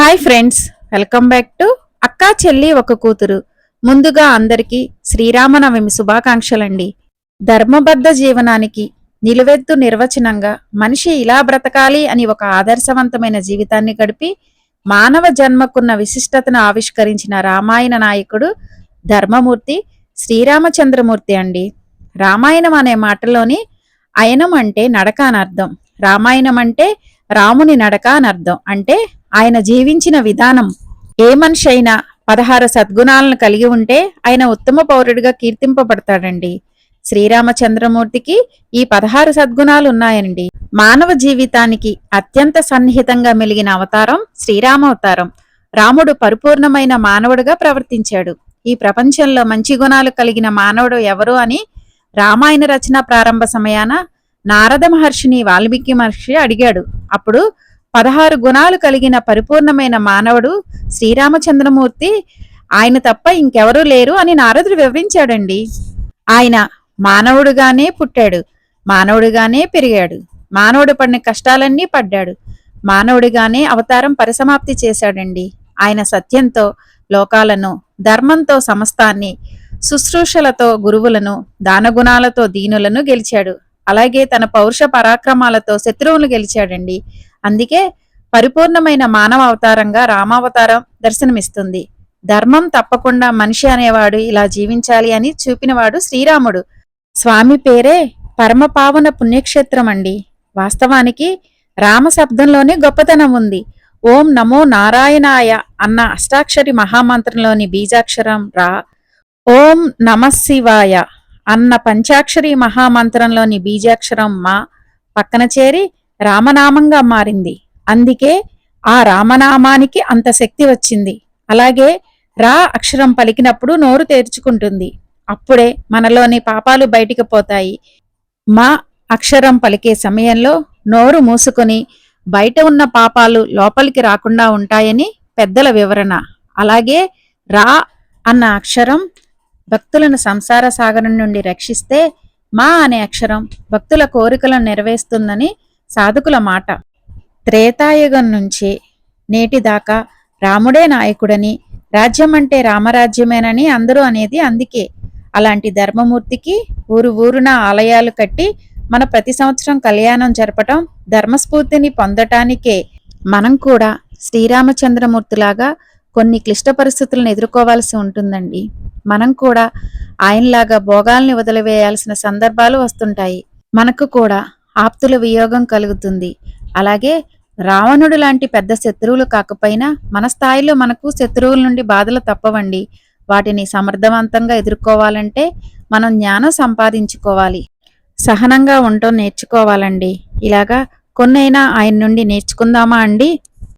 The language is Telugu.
Hi friends welcome back to Akka Chelli ఒక కూతురు. ముందుగా అందరికీ శ్రీరామనవమి శుభాకాంక్షలండి. ధర్మబద్ధ జీవనానికి నిలువెత్తు నిర్వచనంగా మనిషి ఇలా బ్రతకాలి అని ఒక ఆదర్శవంతమైన జీవితాన్ని గడిపి మానవ జన్మకున్న విశిష్టతను ఆవిష్కరించిన రామాయణ నాయకుడు ధర్మమూర్తి శ్రీరామచంద్రమూర్తి అండి. రామాయణం అనే మాటలోని అయనం అంటే నడక అని అర్థం. రామాయణం అంటే రాముని నడక అని అర్థం. అంటే ఆయన జీవించిన విధానం. ఏ మనిషి అయినా పదహారు సద్గుణాలను కలిగి ఉంటే ఆయన ఉత్తమ పౌరుడిగా కీర్తింపబడతాడండి. శ్రీరామచంద్రమూర్తికి ఈ పదహారు సద్గుణాలు ఉన్నాయండి. మానవ జీవితానికి అత్యంత సన్నిహితంగా మెలిగిన అవతారం శ్రీరామ అవతారం రాముడు పరిపూర్ణమైన మానవుడుగా ప్రవర్తించాడు. ఈ ప్రపంచంలో మంచి గుణాలు కలిగిన మానవుడు ఎవరు అని రామాయణ రచన ప్రారంభ సమయాన నారద మహర్షిని వాల్మీకి మహర్షి అడిగాడు. అప్పుడు పదహారు గుణాలు కలిగిన పరిపూర్ణమైన మానవుడు శ్రీరామచంద్రమూర్తి ఆయన తప్ప ఇంకెవరూ లేరు అని నారదుడు వివరించాడండి. ఆయన మానవుడుగానే పుట్టాడు మానవుడుగానే పెరిగాడు మానవుడు పడిన కష్టాలన్నీ పడ్డాడు మానవుడిగానే అవతారం పరిసమాప్తి చేశాడండి. ఆయన సత్యంతో లోకాలను ధర్మంతో సమస్తాన్ని శుశ్రూషలతో గురువులను దానగుణాలతో దీనులను గెలిచాడు. అలాగే తన పౌరుష పరాక్రమాలతో శత్రువులు గెలిచాడండి. అందుకే పరిపూర్ణమైన మానవ అవతారంగా రామావతారం దర్శనమిస్తుంది. ధర్మం తప్పకుండా మనిషి అనేవాడు ఇలా జీవించాలి అని చూపినవాడు శ్రీరాముడు. స్వామి పేరే పరమపావన పుణ్యక్షేత్రం అండి వాస్తవానికి రామ శబ్దంలోనే గొప్పతనం ఉంది. ఓం నమో నారాయణాయ అన్న అష్టాక్షరి మహామంత్రంలోని బీజాక్షరం రా. ఓం నమశివాయ అన్న పంచాక్షరి మహామంత్రంలోని బీజాక్షరం మా పక్కన చేరి రామనామంగా మారింది. అందుకే ఆ రామనామానికి అంత శక్తి వచ్చింది. అలాగే రా అక్షరం పలికినప్పుడు నోరు తెరుచుకుంటుంది. అప్పుడే మనలోని పాపాలు బయటికి పోతాయి. మా అక్షరం పలికే సమయంలో నోరు మూసుకొని బయట ఉన్న పాపాలు లోపలికి రాకుండా ఉంటాయని పెద్దల వివరణ. అలాగే రా అన్న అక్షరం భక్తులను సంసార సాగరం నుండి రక్షిస్తే మా అనే అక్షరం భక్తుల కోరికలను నెరవేరుస్తుందని సాధకుల మాట. త్రేతాయుగం నుంచి నేటిదాకా రాముడే నాయకుడని రాజ్యం అంటే రామరాజ్యమేనని అందరూ అనేది అందుకే. అలాంటి ధర్మమూర్తికి ఊరు ఊరున ఆలయాలు కట్టి మన ప్రతి సంవత్సరం కళ్యాణం జరపటం ధర్మస్ఫూర్తిని పొందటానికే. మనం కూడా శ్రీరామచంద్రమూర్తిలాగా కొన్ని క్లిష్ట పరిస్థితులను ఎదుర్కోవాల్సి ఉంటుందండి. మనం కూడా ఆయనలాగా భోగాల్ని వదిలివేయాల్సిన సందర్భాలు వస్తుంటాయి. మనకు కూడా ఆప్తుల వియోగం కలుగుతుంది. అలాగే రావణుడు లాంటి పెద్ద శత్రువులు కాకపోయినా మన స్థాయిలో మనకు శత్రువుల నుండి బాధలు తప్పవండి. వాటిని సమర్థవంతంగా ఎదుర్కోవాలంటే మనం జ్ఞానం సంపాదించుకోవాలి. సహనంగా ఉండటం నేర్చుకోవాలండి. ఇలాగా కొన్నైనా ఆయన నుండి నేర్చుకుందామా అండి?